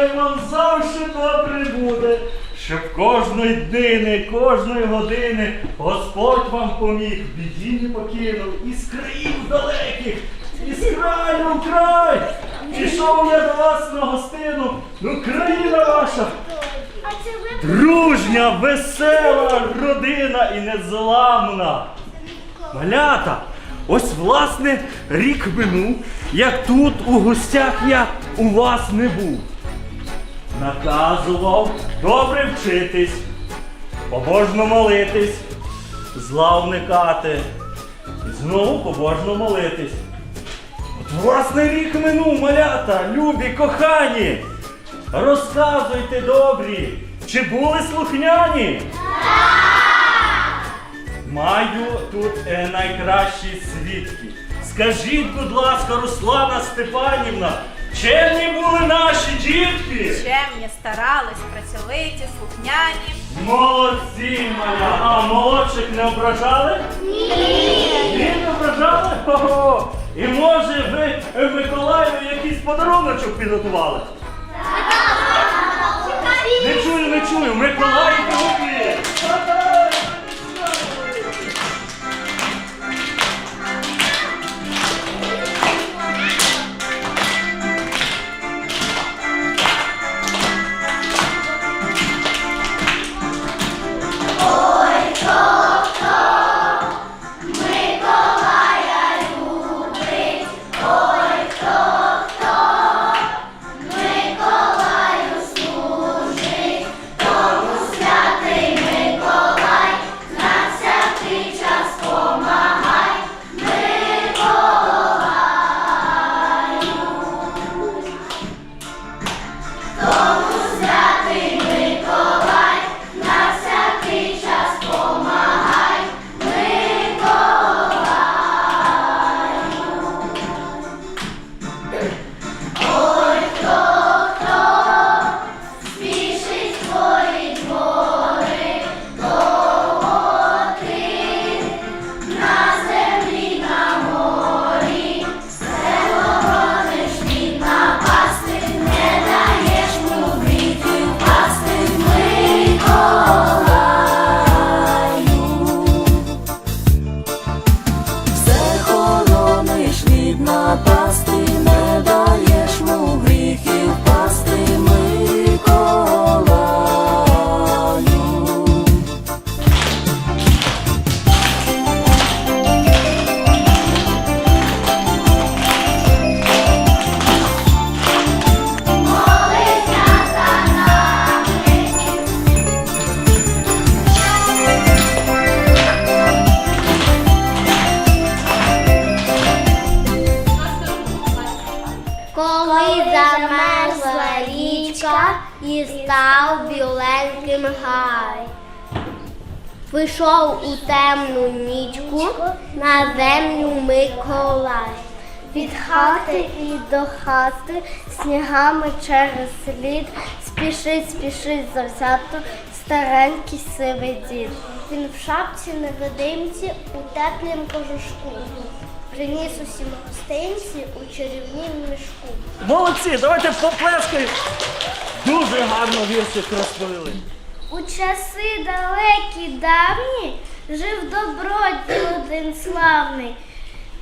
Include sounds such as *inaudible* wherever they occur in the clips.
Хай вам завжди добре буде, щоб кожної днини, кожної години Господь вам поміг, біді не покинув, із країв далеких, із краю в край. Пішов я до вас на гостину, ну країна ваша. Дружня, весела родина і незламна. Малята, ось власне рік минув, як тут у гостях я у вас не був. Наказував добре вчитись, побожно молитись, зла уникати і знову побожно молитись. От власне рік минув, малята, любі, кохані. Розказуйте добрі, чи були слухняні? Маю тут е, найкращі свідки. Скажіть, будь ласка, Руслана Степанівна, чемні були наші дітки? Чемні, старались, працьовиті, слухняні. Молодці, моя! А молодших не ображали? Ні. Ні, не ображали? Ого! І може ви Миколаєві якийсь подаруночок підготували? Не чую, не чую. Миколаїв і став біленьким гай. Вийшов у темну нічку на землю Миколай. Від хати і до хати снігами через слід спішить, спішить завзято старенький сивий дід. Він в шапці невидимці у теплім кожушку. Приніс усім гостинці у чарівнім мішку. Молодці, давайте поплескаємо. Дуже гарно віршик розповіли. У часи далекі давні жив добродій один славний.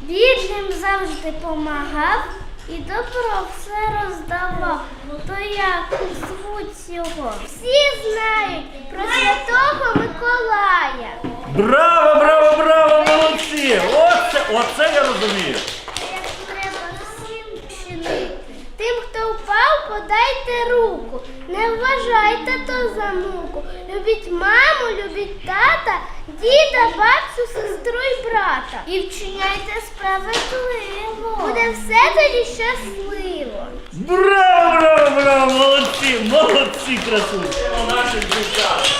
Бідним завжди помагав і добро все роздавав. То як звуть його? Всі знають про святого Миколая. Браво, браво, браво, молодці! Оце, оце я розумію. Як треба всім чинити. Тим, хто впав, подайте руку. Не вважайте то за муку. Любіть маму, любіть тата, діда, бабцю, сестру і брата. І вчиняйте справедливо. Буде все тоді щасливо. Браво, браво, браво, молодці, молодці, красунці. У наших дівчат.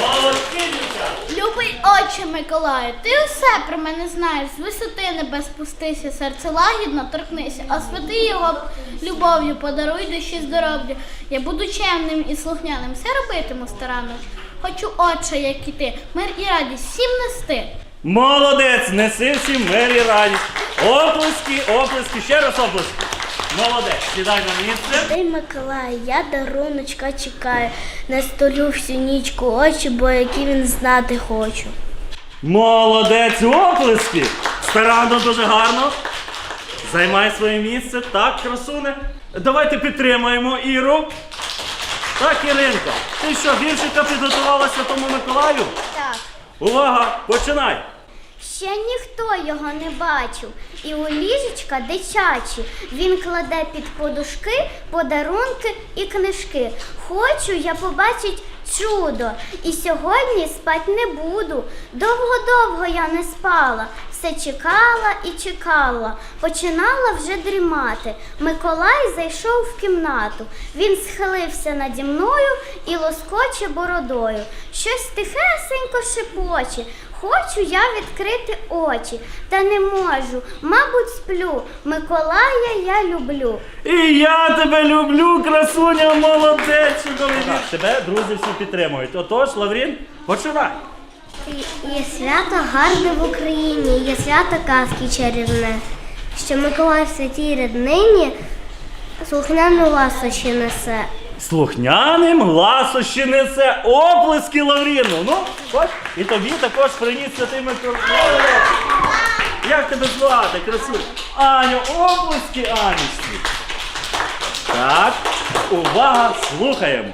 Молодці, дівчата. Любий Отче Миколаю, ти усе про мене знаєш, з висоти небес спустися, серце лагідно торкнися, а святи його любов'ю подаруй душі здоров'я. Я буду чемним і слухняним, все робитиму старанно. Хочу, отче, як і ти, мир і радість всім нести. Молодець, неси всім мир і радість. Оплески, оплески, ще раз оплески. Молодець, сідай на місце. Ей, Миколай, я даруночка чекаю, на столю всю нічку очі, бо які він знати хочу. Молодець, оплески. Старанно дуже гарно. Займай своє місце. Так, красуне. Давайте підтримаємо Іру. Так, Іринка, ти що, віршика підготувала Святому Миколаю? Так. Увага, починай! Ще ніхто його не бачив, і у ліжечка дитячі. Він кладе під подушки подарунки і книжки. Хочу я побачить чудо, і сьогодні спать не буду. Довго-довго я не спала, все чекала і чекала, починала вже дрімати. Миколай зайшов в кімнату. Він схилився наді мною і лоскоче бородою. Щось тихесенько шепоче. Хочу я відкрити очі, та не можу, мабуть, сплю. Миколая я люблю. І я тебе люблю, красуня, молодець, чудовий. Тебе друзі всі підтримують. Отож, Лаврін, починай. Є свято гарне в Україні, є свято казки чарівне, що Миколай в святій ріднині слухняну ласощі несе. Слухняним ласощі несе оплески Лавріну. Ну, бач, і тобі також приніс святий Миколай. Як тебе звати, красуня? Аню, оплески Анічці. Так, увага, слухаємо.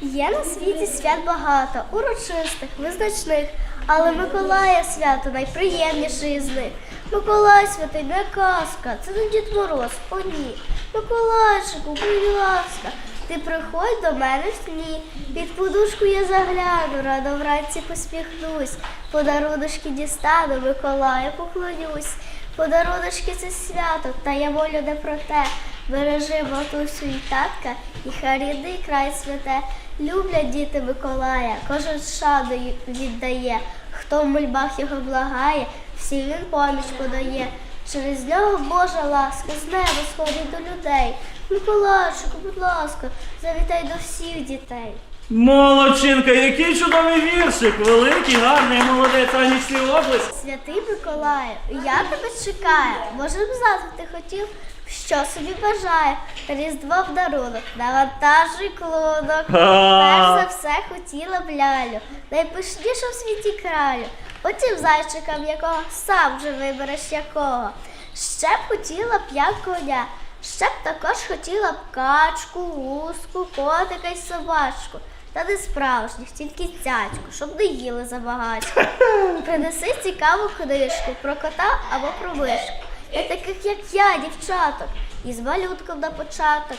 Є на світі свят багато, урочистих, визначних, але Миколая свято найприємніший із них. Миколай святий не казка, це не Дід Мороз, о ні. Миколайчику, будь ласка, ти приходь до мене в сні. Під подушку я загляну, радо вранці посміхнусь. Подаруночки дістану, Миколая поклонюсь. Подаруночки це свято, та я молю не про те. Бережи матусю і татка, і хай рідний край святе. Люблять діти Миколая, кожен шану віддає. Хто в мольбах його благає, всім він поміч подає. Через нього Божа ласка з неба сходить до людей. Миколайчику, будь ласка, завітай до всіх дітей. Молодчинка, який чудовий віршик! Великий, гарний, молодець, Анічці оплески. Святий Миколаю, я тебе чекаю. Може б знати ти хотів, що собі бажає. Різдво в дарунок, навантажуй клунок. Перш за все хотіла б лялю, найпишнішу в світі кралю. Потім зайчика м'якого, сам вже вибереш якого. Ще б хотіла б я коня. Ще б також хотіла б качку, гуску, котика й собачку. Та не справжніх, тільки цячку, щоб не їли забагатько. *laughs* Принеси цікаву книжку про кота або про мишку. Для таких, як я, дівчаток, і з малютком на початок.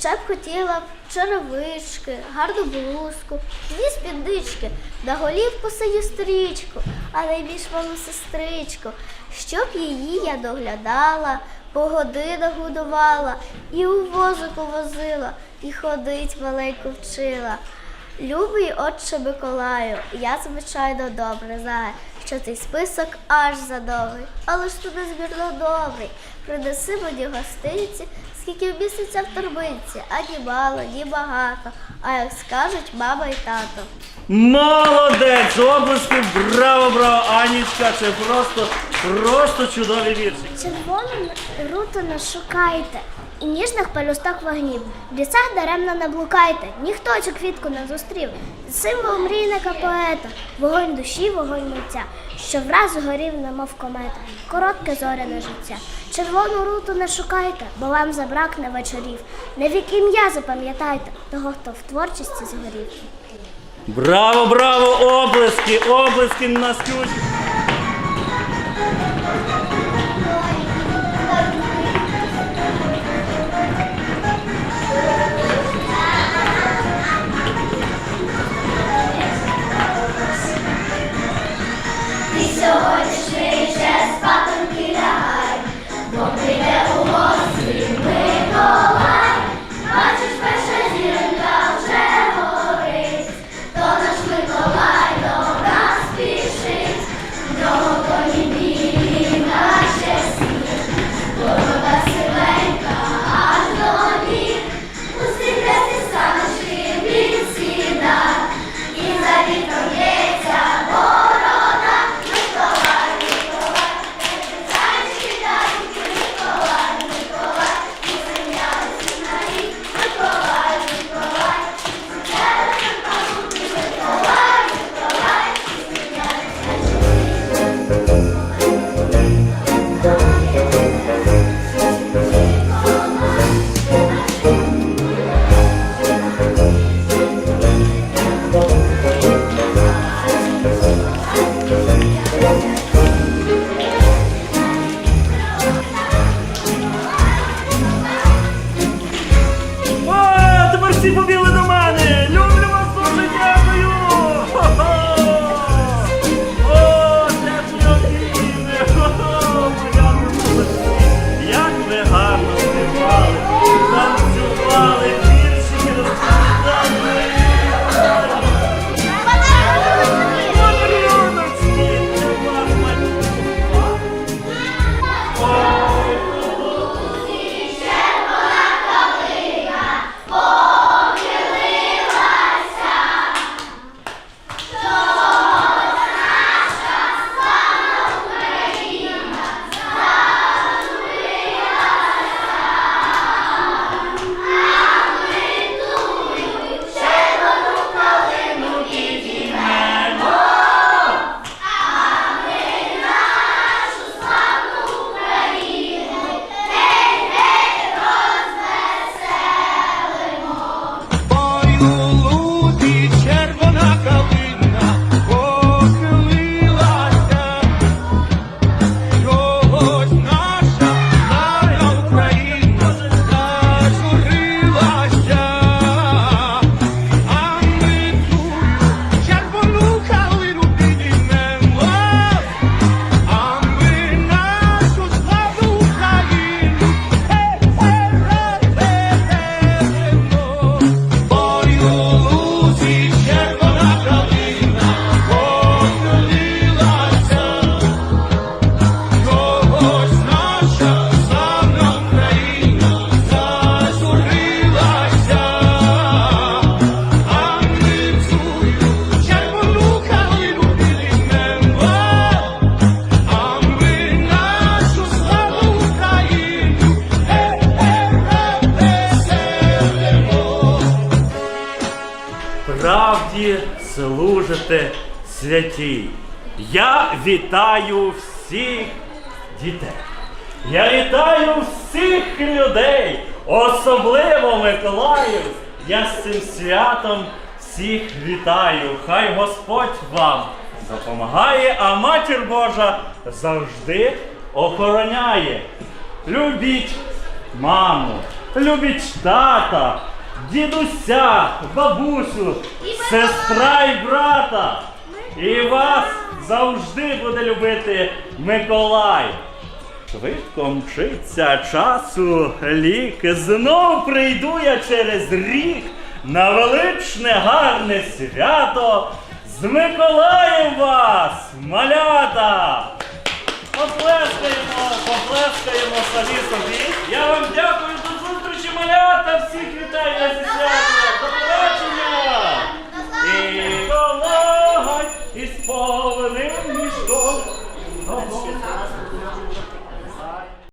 Ще б хотіла б черевички, гарну блузку, дві спіднички, на голівку синю стрічку, а найбільш малу сестричку, щоб її я доглядала, по годинах годувала, і у возику возила, і ходить маленьку вчила. Любий отче Миколаю, я звичайно добре знаю, що цей список аж задовгий, але ж ти незмірно добрий. Принеси мені гостинці, скільки місяця в торбинці, ані мало, ні багато, а як скажуть мама і тато. Молодець! Оплески, браво, браво, Анічка! Це просто, просто чудові вірші. Червоним рута не шукайте, і ніжних пелюсток вогнів. В лісах даремно не блукайте, ніхто цю квітку не зустрів. Символ мрійника поета, вогонь душі, вогонь митця, що враз горів, немов комета, коротке зоряне життя. Червону руту не шукайте, бо вам забракне вечорів. Не вік ім'я запам'ятайте того, хто в творчості згорів. Браво, браво, оплески, оплески Настюші. joy. Всі побігли святі. Я вітаю всіх дітей. Я вітаю всіх людей, особливо Миколаїв. Я з цим святом всіх вітаю. Хай Господь вам допомагає, а матір Божа завжди охороняє. Любіть маму, любіть тата, дідуся, бабусю, сестра і брата. І вас завжди буде любити Миколай. Швидко мчиться часу лік. Знов прийду я через рік на величне гарне свято. З Миколаєм вас, малята! Поплескаємо, поплескаємо самі собі. Я вам дякую до зустрічі, малята! Всіх вітаю на зі свято! До побачення! І is falling.